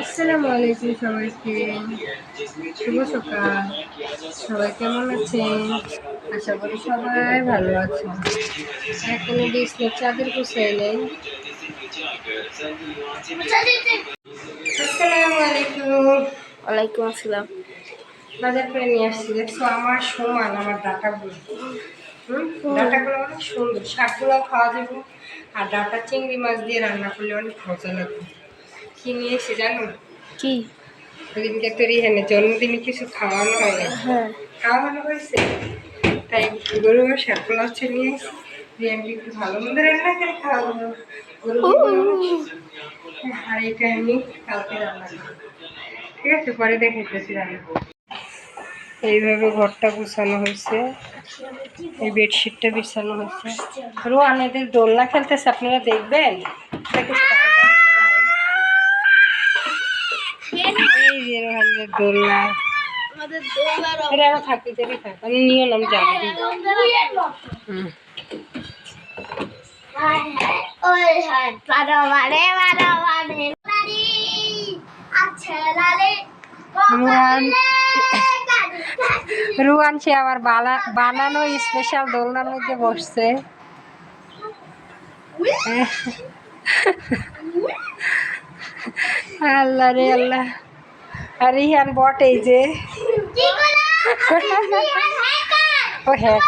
আসসালামু আলাইকুম সবাইকে। শুভ সকাল। সবাই কেমন আছেন? আশা করি সবাই ভালো আছেন। এখনও বিছনার চাদর গুছাইলেন আসসালামু আলাইকুম। ওয়ালাইকুম আসসালাম। বাজার করে নিয়ে আসছি। দেখছ আমার সমান আমার ডাটাগুলো। হুম? ডাটাগুলো অনেক সুন্দর। শাকগুলো খাওয়া যাবে। আর ডাটা চিংড়ি মাছ দিয়ে রান্না করলে অনেক মজা লাগবে। কি নিয়ে এসে জানো? কি? ওদিনকে তো রিহানের জন্মদিনে কিছু খাওয়ানো হয় না। হ্যাঁ। খাওয়ানো হয়েছে। তাই গরু শাকগুলো হচ্ছে নিয়ে এসে। রিহানকে একটু ভালো মন্দ রান্না করে খাওয়াবো। গরু আর এটা আমি কালকে রান্না ঠিক আছে পরে দেখাইতেছি রান্না। এইভাবে ঘরটা গুছানো হয়েছে। এই বেডশিটটা বিছানো হয়েছে। রোহান এদের দোলনা খেলতেছে আপনারা দেখবেন? এটা আরও থাকতে থাক আমি নিয়ে নাম যাব। রুয়ান সে আবার বানানো স্পেশাল দোলনার মধ্যে বসছে। আল্লাহ রে আল্লাহ। আর রিহান বট এই যে। ও হ্যাঁ।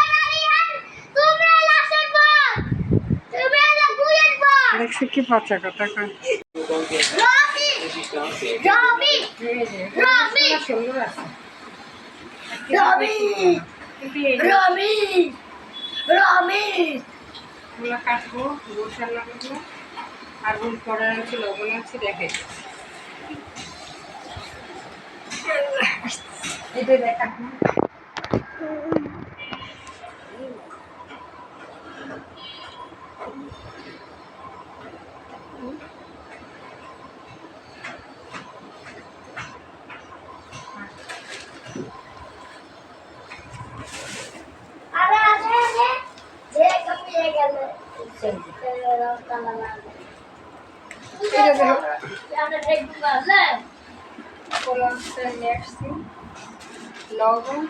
দেখছি কি পচা কথা কয়। কাটবো আর গুড় করার আছে লবণ আছে দেখা আরে আরে আরে যে কমিয়ে গেল রাস্তা লাগা এটা দেখো আমরা দেখব না কলামটা নিয়ে আসছি। লবণ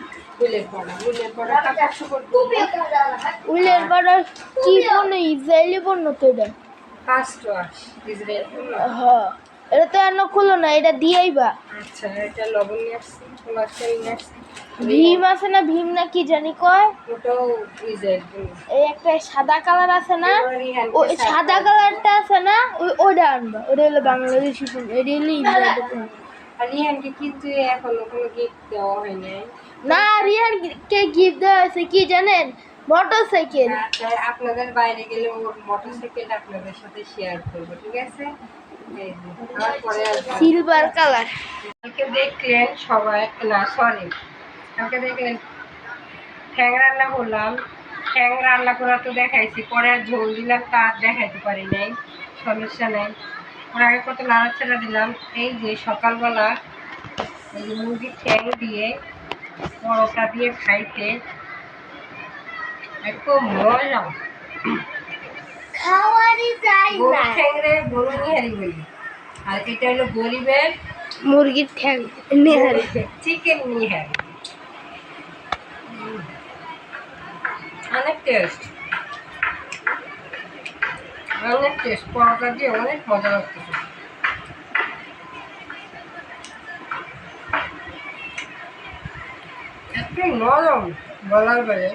একশো উলের বড় কি পণ্য ইসরায়েলি পণ্য তো এটা? ফার্স্ট ওয়াশ ইসরায়েল হ্যাঁ এটা তো এখনও খুলো না এটা দিয়েই বা। আচ্ছা এটা লবণ নিয়ে আসছি কলামটা নিয়ে আসছি। ভীম আছে না ভীম না কি জানি কয়? এই একটা সাদা কালার আছে না? ওই সাদা। কালারটা আছে না? ওই ওটা আনবা। ওটা হলো বাংলাদেশি এটা হলো আর রিহানকে কিন্তু এখনও কোনো গিফট দেওয়া হয় নাই। না রিয়ার কে গিফট দেওয়া হয়েছে কি জানেন? মোটর সাইকেল তাই আপনাদের বাইরে গেলে ওর মোটরসাইকেলটা আপনাদের সাথে শেয়ার করব ঠিক আছে। সিলভার কালার কালকে দেখলেন সবাই না সরি কালকে দেখলেন ঠ্যাং রান্না করলাম। ঠ্যাং রান্না করা তো দেখাইছি পরে আর ঝোল দিলাম তার দেখাইতে পারি নাই সমস্যা নেই। আগে কত নাড়াচাড়া দিলাম এই যে সকালবেলা এই যে মুরগির ঠ্যাং দিয়ে পরোটা দিয়ে খাইতে একদম মজা। খাওয়ারই যাই গরু ঠ্যাংরে গরু নিহারি বলি। আর এটা হলো গরিবের মুরগির ঠ্যাং নেহারি। চিকেন নিহারি। অনেক টেস্ট অনেক টেস্ট পরোটা দিয়ে অনেক মজা লাগতেছে। একটু নরম বলার বাইরে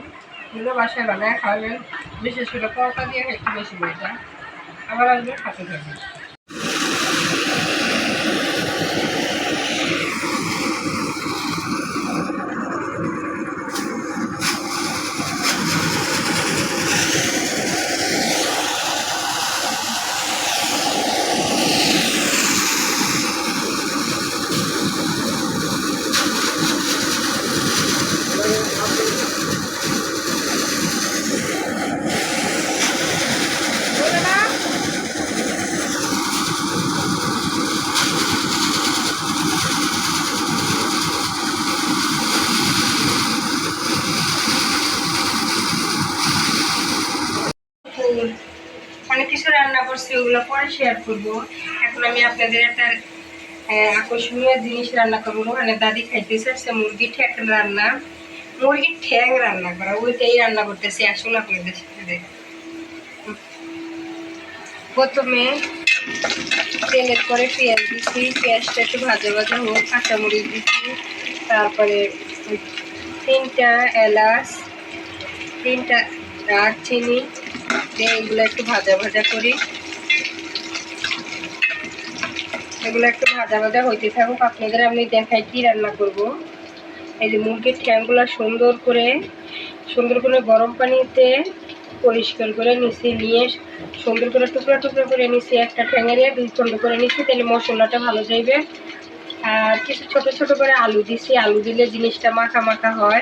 এগুলো বাসায় বানায় খাওয়াবেন বিশেষ করে পরোটা দিয়ে একটু বেশি মজা। আবার আসবেন খাতে থাকবে অনেক কিছু রান্না করছি ওগুলো পরে শেয়ার করব। এখন আমি আপনাদের একটা আকর্ষণীয় জিনিস রান্না করব। মানে দাদি খাইতেছে সে মুরগি ঠ্যাং রান্না। মুরগির ঠ্যাং রান্না করা, ওইটাই রান্না করতেছি আসুন আপনাদের সাথে। প্রথমে তেলের পরে পেঁয়াজ দিচ্ছি পেঁয়াজটা একটু ভাজা ভাজা হোক, কাঁচামরিচ দিচ্ছি তারপরে তিনটা এলাচ, তিনটা দারচিনি, দিয়ে এগুলো একটু ভাজা ভাজা করি। এগুলো একটু ভাজা ভাজা হইতে থাকুক, আপনাদের আমি দেখাই কি রান্না করব। এই যে মুরগির ঠ্যাংগুলো সুন্দর করে সুন্দর করে গরম পানিতে পরিষ্কার করে নিচে নিয়ে, সুন্দর করে টুকরা টুকরা করে নিচে একটা ঠ্যাঙেরে দুই খন্ড করে নিছি তাহলে মশলাটা ভালো যাইবে। আর কিছু ছোট ছোট করে আলু দিছি। আলু দিলে জিনিসটা মাখা মাখা হয়।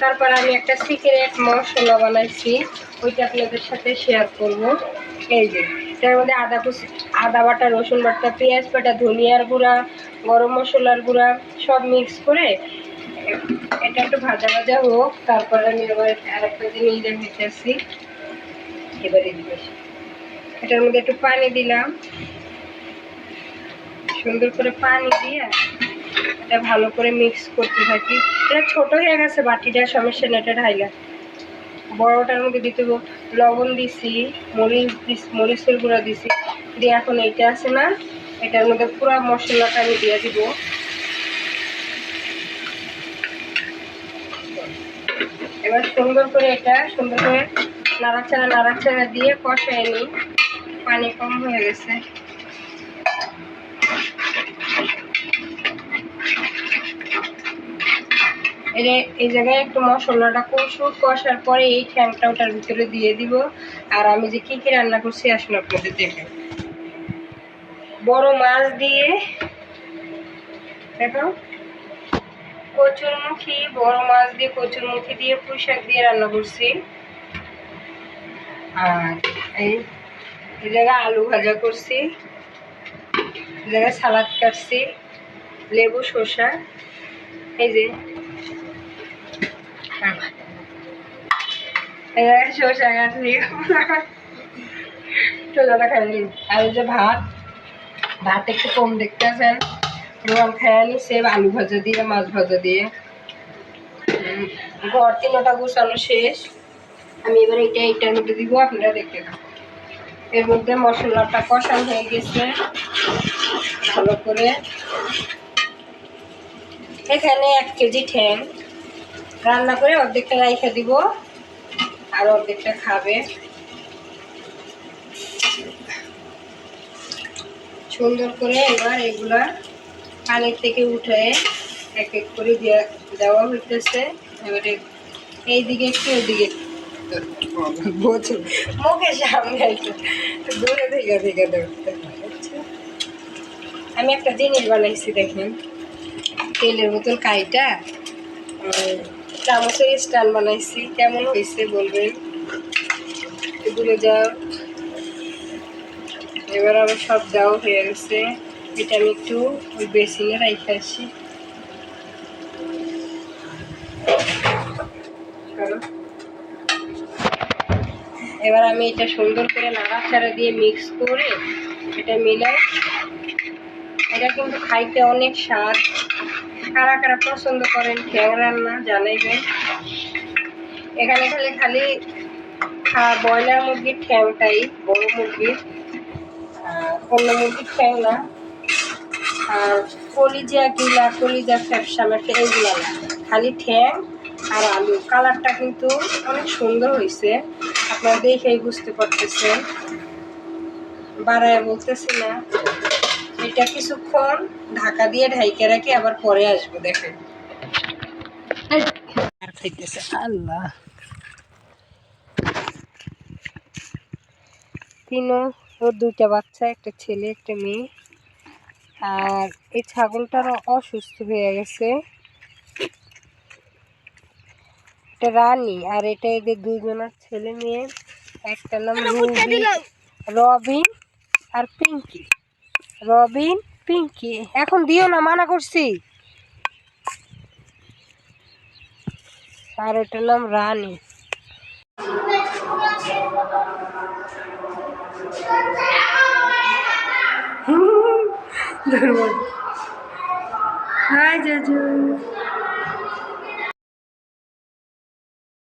তারপর আমি একটা সিক্রেট মশলা বানাইছি। ওইটা আপনাদের সাথে শেয়ার করব। এই যে এটার মধ্যে আদা কুচি, আদা বাটা, রসুন বাটা, পেঁয়াজ বাটা, ধনিয়ার গুঁড়া, গরম মশলার গুঁড়া, সব মিক্স করে এটা একটু ভাজা ভাজা হোক। তারপর আমি আবার আর একটা জিনিস দেখাইতেছি। এবারে দিবে। এটার মধ্যে একটু পানি দিলাম। সুন্দর করে পানি দিয়ে এটা ভালো করে মিক্স করতে থাকি। এটা ছোট হয়ে গেছে বাটিটা সমস্যা নেই, এটা ঢাইলা। বড়টার মধ্যে দিতে লবণ দিছি, মরিচ দিস মরিচের গুঁড়া দিছি। দিয়ে এখন এইটা আছে না, এটার মধ্যে পুরো মশলাটা আমি দিয়ে দিব। এবার সুন্দর করে এটা, সুন্দর করে নাড়াচাড়া নাড়াচাড়া দিয়ে কষায় নিই। পানি কম হয়ে গেছে। এরে এই জায়গায় একটু মশলাটা কষুক কষার পরে এই ঠ্যাংটা ওটার ভিতরে দিয়ে দিব। আর আমি যে কী কী রান্না করছি আসলে আপনাদের দেখেন বড় মাছ দিয়ে দেখো। কচুরমুখী, বড় মাছ দিয়ে কচুরমুখী দিয়ে পুঁই শাক দিয়ে রান্না করছি। আর এই এই জায়গায় আলু ভাজা করছি। এই জায়গায় সালাদ কাটছি। লেবু, শসা। এই যে জায়গায় শসা কাটছি শসাটা খাই নিন। আর যে ভাত ভাত একটু কম দেখতে আছেন রোয়াল খায় নিচ্ছে আলু ভাজা দিয়ে মাছ ভাজা দিয়ে ঘর তিনটা গুছানো শেষ আমি এবার এটা এইটার মধ্যে দিব আপনারা দেখতে থাকুন এর মধ্যে মশলাটা কষানো হয়ে গেছে ভালো করে এখানে এক কেজি ঠ্যাং রান্না করে অর্ধেকটা রাইখে দিব আর অর্ধেকটা খাবে। সুন্দর করে এবার এগুলা পানির থেকে উঠে এক এক করে দেওয়া হইতেছে। এবারে এইদিকে একটু ওইদিকে বোঝো মুখে সামনে দূরে থেকে থেকে দেখতে আমি একটা জিনিস বানাইছি দেখেন। তেলের বোতল কাইটা চামচের স্ট্যান্ড বানাইছি। কেমন হয়েছে বলবেন? এগুলো যাও এবার আবার সব দেওয়া হয়ে গেছে। এটা আমি একটু ওই বেসিনে রাইখে আসি। এবার আমি এটা সুন্দর করে নাড়াচাড়া দিয়ে মিক্স করে এটা মিলাই এটা কিন্তু খাইতে অনেক স্বাদ। কারা কারা পছন্দ করেন ঠ্যাং রান্না জানাইবেন। এখানে খালি খালি ব্রয়লার মুরগির ঠ্যাংটাই বড় মুরগির। অন্য মুরগির ঠ্যাং না। আর কলিজা গিলা কলিজা ফ্যাপসা মেটে এইগুলো না। খালি ঠ্যাং আর আলু। কালারটা কিন্তু অনেক সুন্দর হয়েছে আপনারা দেখেই বুঝতে পারতেছেন। বাড়ায় বলতেছি না। এটা কিছুক্ষণ ঢাকা দিয়ে ঢাইকে রাখি আবার পরে আসব দেখেন। আর খাইতেছে। আল্লাহ। তিনও ওর দুইটা বাচ্চা একটা ছেলে একটা মেয়ে। আর এই ছাগলটারও অসুস্থ হয়ে গেছে। এটা রানী আর এটা এদের দুজনের ছেলে মেয়ে। একটা নাম রুবি রবিন আর পিঙ্কি। রবিন পিঙ্কি। এখন দিও না মানা করছি। আর ওটার নাম রানী। হাই জজু